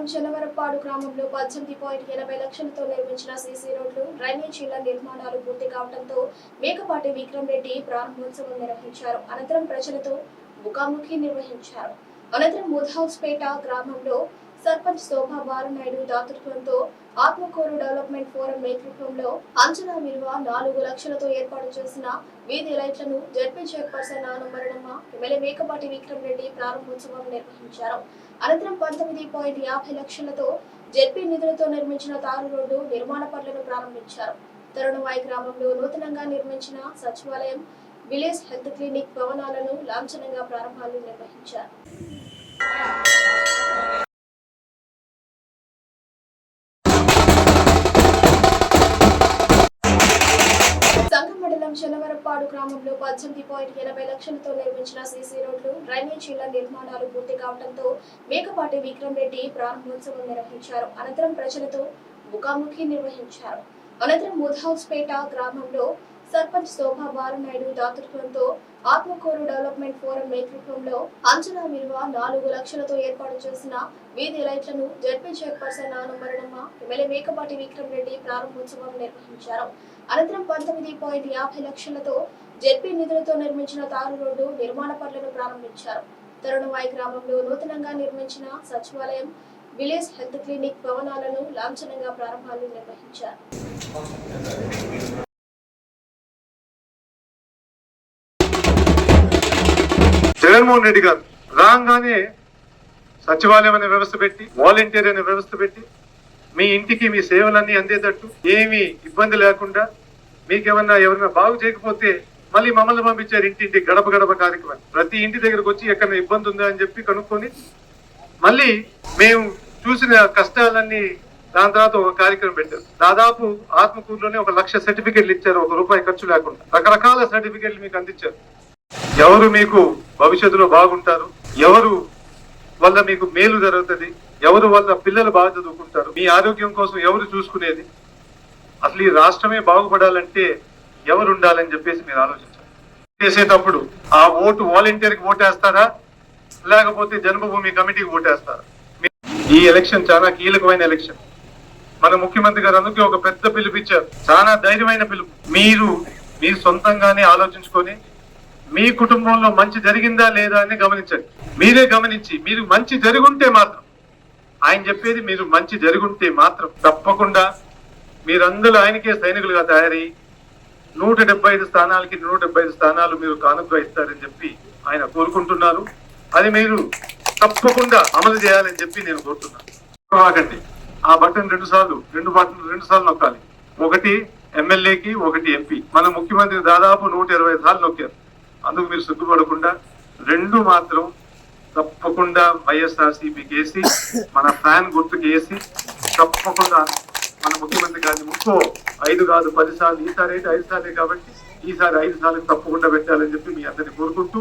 మండలం చెన్నవరపాడు గ్రామంలో పద్దెనిమిది పాయింట్ ఎనభై లక్షలతో నిర్మించిన సీసీ రోడ్లు డ్రైనేజీల నిర్మాణాలు పూర్తి కావడంతో మేకపాటి విక్రమ్ రెడ్డి ప్రారంభోత్సవం నిర్వహించారు. అనంతరం ప్రజలతో ముఖాముఖి నిర్వహించారు. అనంతరం ముద్హౌస్పేట గ్రామంలో సర్పంచ్ శోభా బాలనాయుడు దాతృత్వంతో ఆత్మకూరు డెవలప్మెంట్ ఫోరం నేతృత్వంలో అంచనా విలువ నాలుగు లక్షలతో ఏర్పాటు చేసిన వీధి లైట్లను జడ్పీ చైర్పర్సన్ నానమరణమ్మ ఎమ్మెల్యే మేకపాటి విక్రమ్ రెడ్డి ప్రారంభోత్సవం నిర్వహించారు. అనంతరం పంతొమ్మిది పాయింట్ యాభై లక్షలతో జడ్పీ నిధులతో నిర్మించిన తారు రోడ్డు నిర్మాణ పనులను ప్రారంభించారు. తరుణవాయి గ్రామంలో నూతనంగా నిర్మించిన సచివాలయం విలేజ్ హెల్త్ క్లినిక్ భవనాలను లాంఛనంగా ప్రారంభాలు నిర్వహించారు. సంఘం గ్రామంలో పద్దెనిమిది పాయింట్ ఎనభై లక్షలతో నిర్మించిన సీసీ రోడ్లు డ్రైనేజీల నిర్మాణాలు పూర్తి కావడంతో మేకపాటి విక్రమ్ రెడ్డి ప్రారంభోత్సవం నిర్వహించారు. అనంతరం ప్రజలతో ముఖాముఖి నిర్వహించారు. అనంతరం ముధాస్పేట గ్రామంలో సర్పంచ్ శోభా బాలనాయుడు దాతృత్వంతో ఆత్మకూరు డెవలప్మెంట్ ఫోరం నేతృత్వంలో అంచనా విలువ నాలుగు లక్షలతో ఏర్పాటు చేసిన వీధి లైట్లను జడ్పీ చైర్పర్సన్ నానమరణమ్మ ఎమ్మెల్యే మేకపాటి విక్రమ్ రెడ్డి ప్రారంభోత్సవం నిర్వహించారు. అనంతరం పంతొమ్మిది పాయింట్ యాభై లక్షలతో జెడ్పీ నిధులతో నిర్మించిన తారు రోడ్డు నిర్మాణ పనులను ప్రారంభించారు. తరుణవాయి గ్రామంలో నూతనంగా నిర్మించిన సచివాలయం విలేజ్ హెల్త్ క్లినిక్ భవనాలను లాంఛనంగా ప్రారంభాలు నిర్వహించారు. జగన్మోహన్ రెడ్డి గారు రాగానే సచివాలయం అనే వ్యవస్థ పెట్టి వాలంటీర్ అనే వ్యవస్థ పెట్టి మీ ఇంటికి మీ సేవలన్నీ అందేటట్టు ఏమీ ఇబ్బంది లేకుండా మీకేమన్నా ఎవరైనా బాగు చేయకపోతే మళ్ళీ మమ్మల్ని పంపించారు ఇంటింటి గడప గడప కార్యక్రమం ప్రతి ఇంటి దగ్గరకు వచ్చి ఎక్కడ ఇబ్బంది ఉందా అని చెప్పి కనుక్కొని మళ్ళీ మేము చూసిన కష్టాలన్నీ దాని తర్వాత ఒక కార్యక్రమం పెట్టారు. దాదాపు ఆత్మకూరులోనే ఒక లక్ష సర్టిఫికెట్లు ఇచ్చారు ఒక రూపాయి ఖర్చు లేకుండా. రకరకాల సర్టిఫికెట్లు మీకు అందించారు. ఎవరు మీకు భవిష్యత్తులో బాగుంటారు? ఎవరు వల్ల మీకు మేలు జరుగుతుంది? ఎవరు వల్ల పిల్లలు బాగా చదువుకుంటారు? మీ ఆరోగ్యం కోసం ఎవరు చూసుకునేది? అసలు ఈ రాష్ట్రమే బాగుపడాలంటే ఎవరు ఉండాలని చెప్పేసి మీరు ఆలోచించారు చేసేటప్పుడు ఆ ఓటు వాలంటీర్కి ఓటేస్తారా? లేకపోతే జన్మభూమి కమిటీకి ఓటేస్తారా? ఈ ఎలక్షన్ చాలా కీలకమైన ఎలక్షన్. మన ముఖ్యమంత్రి గారు అందుకే ఒక పెద్ద పిలుపు ఇచ్చారు చాలా ధైర్యమైన పిలుపు. మీరు మీరు సొంతంగానే ఆలోచించుకొని మీ కుటుంబంలో మంచి జరిగిందా లేదా అని గమనించండి. మీరే గమనించి మీరు మంచి జరుగుంటే మాత్రం ఆయన చెప్పేది మీరు మంచి జరుగుంటే మాత్రం తప్పకుండా మీరందరూ ఆయనకే సైనికులుగా తయారై నూట డెబ్బై ఐదు స్థానాలకి నూట డెబ్బై ఐదు స్థానాలు మీరు కానుగ్గా ఇస్తారని చెప్పి ఆయన కోరుకుంటున్నారు. అది మీరు తప్పకుండా అమలు చేయాలని చెప్పి నేను కోరుతున్నాను. ఆగండి. ఆ బటన్ రెండు సార్లు రెండు బటన్ రెండు సార్లు నొక్కాలి. ఒకటి ఎమ్మెల్యేకి ఒకటి ఎంపీ. మన ముఖ్యమంత్రి దాదాపు నూట ఇరవై సార్లు నొక్కారు. అందుకు మీరు సిగ్గుపడకుండా రెండు మాత్రం తప్పకుండా వైఎస్ఆర్సీపీకి వేసి మన ఫ్యాన్ గుర్తుకు వేసి తప్పకుండా మన ముఖ్యమంత్రి గారిని ముక్కో ఐదు కాదు పది సార్లు ఈసారి అయితే ఐదు సార్లే కాబట్టి ఈసారి ఐదు సార్లు తప్పకుండా పెట్టాలని చెప్పి మీ అందరిని కోరుకుంటూ